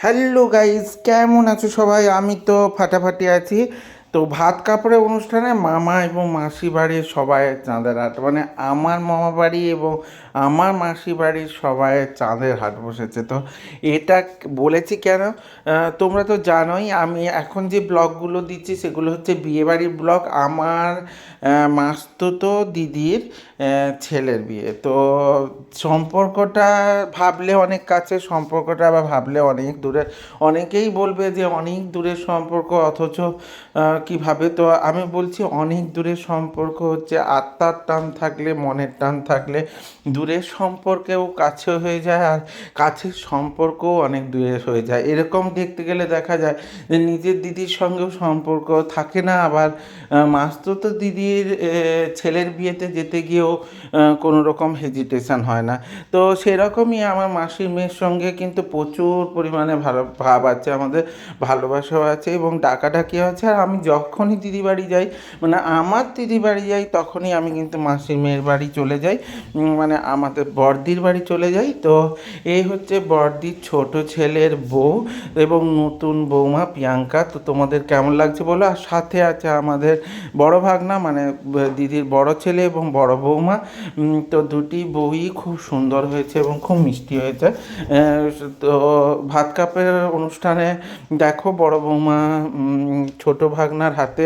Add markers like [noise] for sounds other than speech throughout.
Hello guys কেমন আছো সবাই? আমি তো ফাটাফাটি আছি। তো ভাত কাপড়ের অনুষ্ঠানে মামা এবং মাসি বাড়ির সবাই চাঁদের হাট মানে আমার মামা বাড়ি এবং আমার মাসি বাড়ির সবাই চাঁদের হাট বসেছে। তো এটা বলেছি কেন? তোমরা তো জানোই আমি এখন যে ব্লগগুলো দিচ্ছি সেগুলো হচ্ছে বিয়েবাড়ির ব্লগ, আমার মাস্তুতো দিদির ছেলের বিয়ে। তো সম্পর্কটা ভাবলে অনেক কাছে, সম্পর্কটা বা ভাবলে অনেক দূরে। অনেকেই বলবে যে অনেক দূরের সম্পর্ক, অথচ কীভাবে? তো আমি বলছি অনেক দূরের সম্পর্ক হচ্ছে, আত্মার টান থাকলে, মনের টান থাকলে দূরের সম্পর্কেও কাছে হয়ে যায় আর কাছের সম্পর্কও অনেক দূরে হয়ে যায়। এরকম দেখতে গেলে দেখা যায় যে নিজের দিদির সঙ্গেও সম্পর্ক থাকে না। আবার মাস্তুতো দিদির ছেলের বিয়েতে যেতে গিয়েও কোনো রকম হেজিটেশন হয় না। তো সেরকমই আমার মাসির মেয়ের সঙ্গে কিন্তু প্রচুর পরিমাণে ভালো ভাব আছে, আমাদের ভালোবাসাও আছে এবং ডাকাডাকিও আছে। আর আমি যখনই দিদি বাড়ি যাই মানে আমার দিদি বাড়ি যাই, তখনই আমি কিন্তু মাসির মেয়ের বাড়ি চলে যাই মানে আমাদের বড়দির বাড়ি চলে যাই। তো এই হচ্ছে বড়দির ছোট ছেলের বউ এবং নতুন বৌমা প্রিয়াঙ্কা। তো তোমাদের কেমন লাগছে বলো? আর সাথে আছে আমাদের বড় ভাগনা মানে দিদির বড় ছেলে এবং বড় বৌমা। তো দুটি বউই খুব সুন্দর হয়েছে এবং খুব মিষ্টি হয়েছে। তো ভাত কাপের অনুষ্ঠানে দেখো বড় বৌমা ছোট ভাগনার হাতে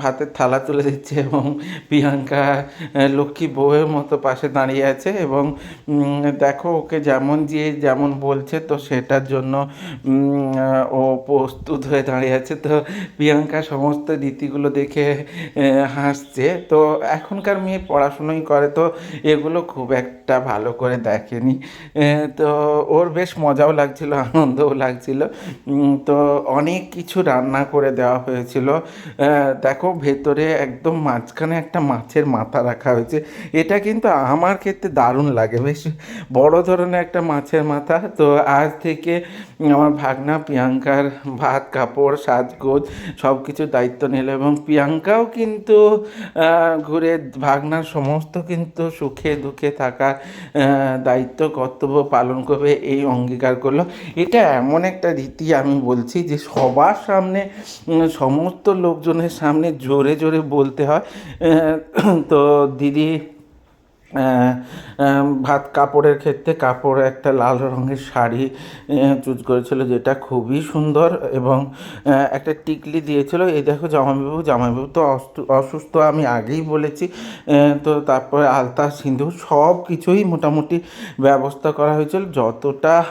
ভাতের থালা তুলে দিচ্ছে এবং প্রিয়াঙ্কা লক্ষ্মী বউয়ের মতো পাশে দাঁড়িয়ে আছে এবং দেখো ওকে যেমন যে যেমন বলছে তো সেটার জন্য ও প্রস্তুত হয়ে দাঁড়িয়ে আছে। তো প্রিয়াঙ্কা সমস্ত রীতিগুলো দেখে হাসছে। তো এখনকার মেয়ে পড়াশুনোই করে তো এগুলো খুব একটা ভালো করে দেখেনি। তো ওর বেশ মজাও লাগছিল, আনন্দও লাগছিল। তো অনেক কিছু রান্না করে দেওয়া হয়েছিল। দেখো ভেতরে একদম মাঝখানে একটা মাছের মাথা রাখা হয়েছে। এটা কিন্তু আমার ক্ষেত্রে দারুণ লাগে বেশ বড় ধরনের একটা মাছের মাথা। তো আজ থেকে আমার ভাগনা প্রিয়াঙ্কার ভাত কাপড় সাজগোজ সব কিছু দায়িত্ব নিল এবং প্রিয়াঙ্কাও কিন্তু ঘুরে ভাগনার সমস্ত কিন্তু সুখে দুঃখে থাকার দায়িত্ব কর্তব্য পালন করবে এই অঙ্গীকার করল। এটা এমন একটা রীতি আমি বলছি যে সবার সামনে উম, সমস্ত লোকজনের সামনে জোরে জোরে বলতে হয়। তো দিদি ভাত কাপড়ের ক্ষেত্রে কাপড় একটা লাল রঙের শাড়ি চুজ করেছিল যেটা খুবই সুন্দর এবং একটা টিকলি দিয়েছিল। এই দেখো জামাইবাবু জামাইবাবু তো অসু- অসুস্থ আমি আগেই বলেছি তো তারপরে আলতা সিঁদুর সব কিছুই মোটামুটি ব্যবস্থা করা হয়েছিল যতটা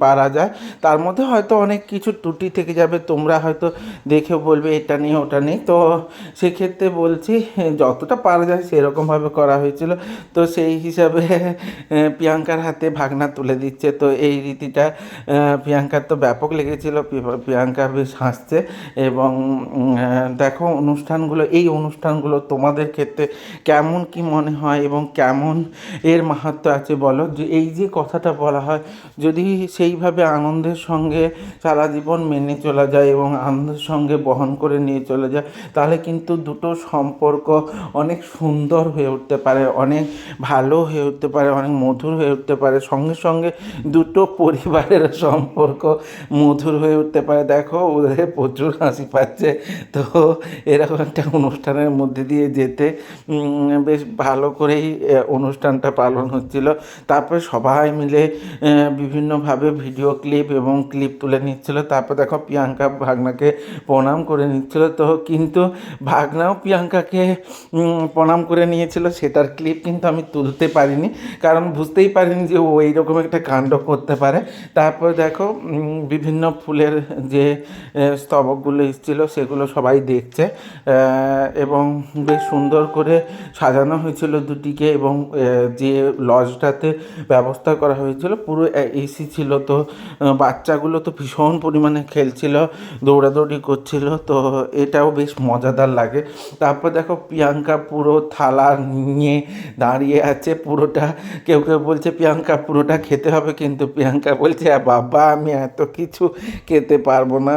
পারা যায়। তার মধ্যে হয়তো অনেক কিছু ত্রুটি থেকে যাবে, তোমরা হয়তো দেখে বলবে এটা নেই ওটা নেই তো সেক্ষেত্রে বলছি, যতটা পারা যায় সেরকমভাবে করা হয়েছিল। তো সেই হিসাবে [laughs] প্রিয়াঙ্কার হাতে ভাগনা তুলে দিচ্ছে। তো এই রীতিটা প্রিয়াঙ্কার তো ব্যাপক লেগেছিল। প্রিয়াঙ্কা বেশ হাসছে এবং দেখো অনুষ্ঠানগুলো, এই অনুষ্ঠানগুলো তোমাদের ক্ষেত্রে কেমন কি মনে হয় এবং কেমন এর মাহাত্ম আছে বলো? যে এই যে কথাটা বলা হয়, যদি সেইভাবে আনন্দের সঙ্গে সারা জীবন মেনে চলা যায় এবং আনন্দের সঙ্গে বহন করে নিয়ে চলে যায়, তাহলে কিন্তু দুটো সম্পর্ক অনেক সুন্দর হয়ে উঠতে পারে, অনেক ভালো হয়ে উঠতে পারে, অনেক মধুর হয়ে উঠতে পারে, সঙ্গে সঙ্গে দুটো পরিবারের সম্পর্ক মধুর হয়ে উঠতে পারে। দেখো, ওদের প্রচুর হাসি পাচ্ছে। তো এরকম একটা অনুষ্ঠানের মধ্যে দিয়ে যেতে বেশ ভালো করেই অনুষ্ঠানটা পালন হচ্ছিল। তারপরে সবাই মিলে বিভিন্নভাবে ভিডিও ক্লিপ এবং ক্লিপ তুলে নিচ্ছিল। তারপর দেখো, প্রিয়াঙ্কা ভাগনাকে প্রণাম করে নিচ্ছিল। তো কিন্তু ভাগনাও প্রিয়াঙ্কাকে প্রণাম করে নিয়েছিল। সেটার ক্লিপ কিন্তু আমি তুলতে পারিনি, কারণ বুঝতেই পারিনি যে ও এইরকম একটা কাণ্ড করতে পারে। তারপর দেখো বিভিন্ন ফুলের যে স্তবকগুলো এসেছিল, সেগুলো সবাই দেখছে। এবং বেশ সুন্দর করে সাজানো হয়েছিল দুটিকে এবং যে লজটাতে ব্যবস্থা করা হয়েছিল, পুরো এসি ছিল তো বাচ্চাগুলো তো ভীষণ পরিমাণে খেলছিল, দৌড়াদৌড়ি করছিল, তো এটাও বেশ মজাদার লাগে। তারপর দেখো, প্রিয়াঙ্কা পুরো থালা নিয়ে দাঁড়িয়ে দাঁড়িয়ে আছে পুরোটা, কেউ কেউ বলছে, প্রিয়াঙ্কা, পুরোটা খেতে হবে কিন্তু। প্রিয়াঙ্কা বলছে, "আ, বাবা, আমি এত কিছু খেতে পারব না।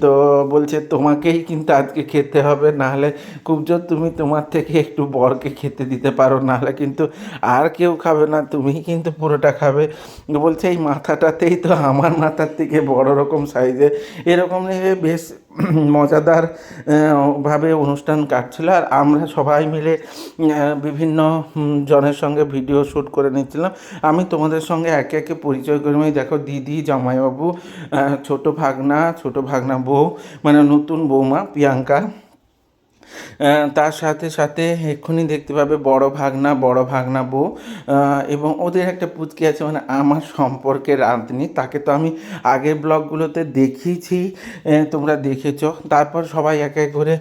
তো বলছে, তোমাকেই কিন্তু আজকে খেতে হবে, নাহলে খুব জোর তুমি তোমার থেকে একটু বরকে খেতে দিতে পারো, নাহলে কিন্তু আর কেউ খাবে না, তুমিই কিন্তু পুরোটা খাবে। বলছে, এই মাথাটাতেই তো আমার মাথার থেকে বড় রকম সাইজে। এরকম বেশ [clears throat] মজাদার ভাবে অনুষ্ঠান কাটছিল। আর আমরা সবাই মিলে বিভিন্ন জনের সঙ্গে ভিডিও শ্যুট করে নিচ্ছিলাম। আমি তোমাদের সঙ্গে একে একে পরিচয় করে। দেখো, দিদি, জামাইবাবু ছোট ভাগনা ছোট ভাগনা বউ মানে নতুন বৌমা, প্রিয়াঙ্কা। তার সাথে সাথে এক্ষুনি দেখতে পাবে বড় ভাগনা বড় ভাগনা বউ। এবং ওদের একটা পুচকি আছে মানে আমার সম্পর্কে রাঁধনি তাকে তো আমি আগের ব্লগগুলোতে দেখিয়েছি তোমরা দেখেছ। তারপর সবাই এক এক করে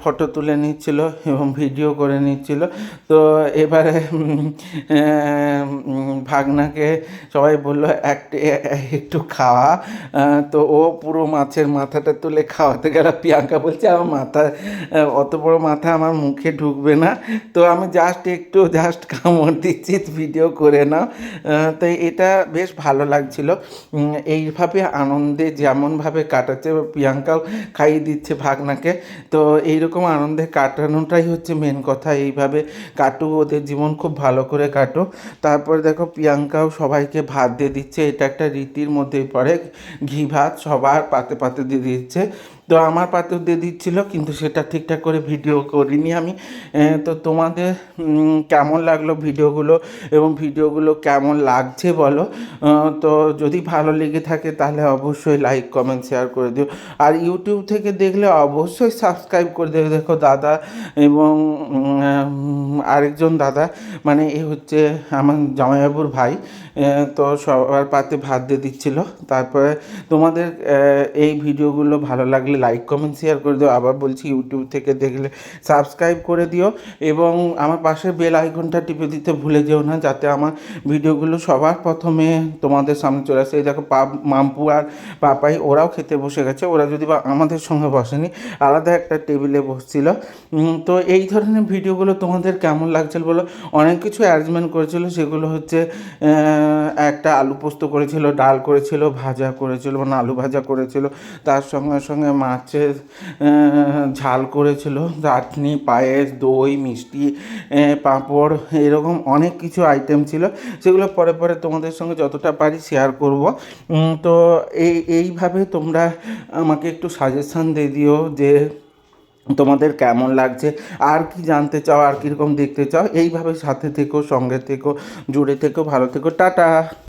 ফটো তুলে নিচ্ছিল এবং ভিডিও করে নিচ্ছিল। তো এবারে ভাগনাকে সবাই বলল একটা একটু খাওয়া। তো ও পুরো মাছের মাথাটা তুলে খাওয়াতে গেল। প্রিয়াঙ্কা বলছে, আমার মাথা অত বড় মাথা আমার মুখে ঢুকবে না। তো আমি জাস্ট একটু জাস্ট কামড় দিচ্ছি ভিডিও করে নাও। তো এটা বেশ ভালো লাগছিল। এইভাবে আনন্দে যেমনভাবে কাটাচ্ছে প্রিয়াঙ্কাও খাইয়ে দিচ্ছে ভাগনাকে। তো এইরকম আনন্দে কাটানোটাই হচ্ছে মেন কথা। এইভাবে কাটু, ওদের জীবন খুব ভালো করে কাটো। তারপরে দেখো প্রিয়াঙ্কাও সবাইকে ভাত দিয়ে দিচ্ছে। এটা একটা রীতির মধ্যেই পড়ে। ঘি ভাত সবার পাতে পাতে দিয়ে দিচ্ছে। তো আমার পাতেও দিয়ে দিচ্ছিল, কিন্তু সেটা ঠিকঠাক করে ভিডিও করিনি আমি। তো তোমাদের কেমন লাগল ভিডিওগুলো এবং ভিডিওগুলো কেমন লাগছে বলো? তো যদি ভালো লেগে থাকে তাহলে অবশ্যই লাইক কমেন্ট শেয়ার করে দিও। আর ইউটিউব থেকে দেখলে অবশ্যই সাবস্ক্রাইব করে দেবে। দেখো দাদা এবং আরেকজন দাদা মানে এ হচ্ছে আমার জামাইবাবুর ভাই তো সবার পাতে ভাত দিয়ে দিচ্ছিল। তারপরে তোমাদের এই ভিডিওগুলো ভালো লাগলে লাইক কমেন্ট শেয়ার করে দিও। আবার বলছি ইউটিউব থেকে দেখলে সাবস্ক্রাইব করে দিও এবং আমার পাশে বেল আইকনটা টিপে দিতে ভুলে যেও না যাতে আমার ভিডিওগুলো সবার প্রথমে তোমাদের সামনে চলে আসে। এই দেখো পাপ মাম্পু আর পাপাই ওরাও খেতে বসে গেছে। ওরা যদি বা আমাদের সঙ্গে বসেনি, আলাদা একটা টেবিলে বসছিল। তো এই ধরনের ভিডিওগুলো তোমাদের কেমন লাগছিল বলো? অনেক কিছু অ্যারেঞ্জমেন্ট করেছিল। সেগুলো হচ্ছে একটা আলু পোস্ত করেছিল, ডাল করেছিল, ভাজা করেছিল মানে আলু ভাজা করেছিল। তার সঙ্গে সঙ্গে মাছের ঝাল করেছিল, চাটনি, পায়েস, দই, মিষ্টি পাঁপড়, এরকম অনেক কিছু আইটেম ছিল। সেগুলো পরে পরে তোমাদের সঙ্গে যতটা পারি শেয়ার করব। তো এই, এইভাবে তোমরা আমাকে একটু সাজেশান দিয়ে দিও যে তোমাদের কেমন লাগছে, আর কি জানতে চাও, আর কীরকম দেখতে চাও, এইভাবে সাথে থেকো, সঙ্গে থেকো, জুড়ে থেকো, ভালো থেকো, টাটা।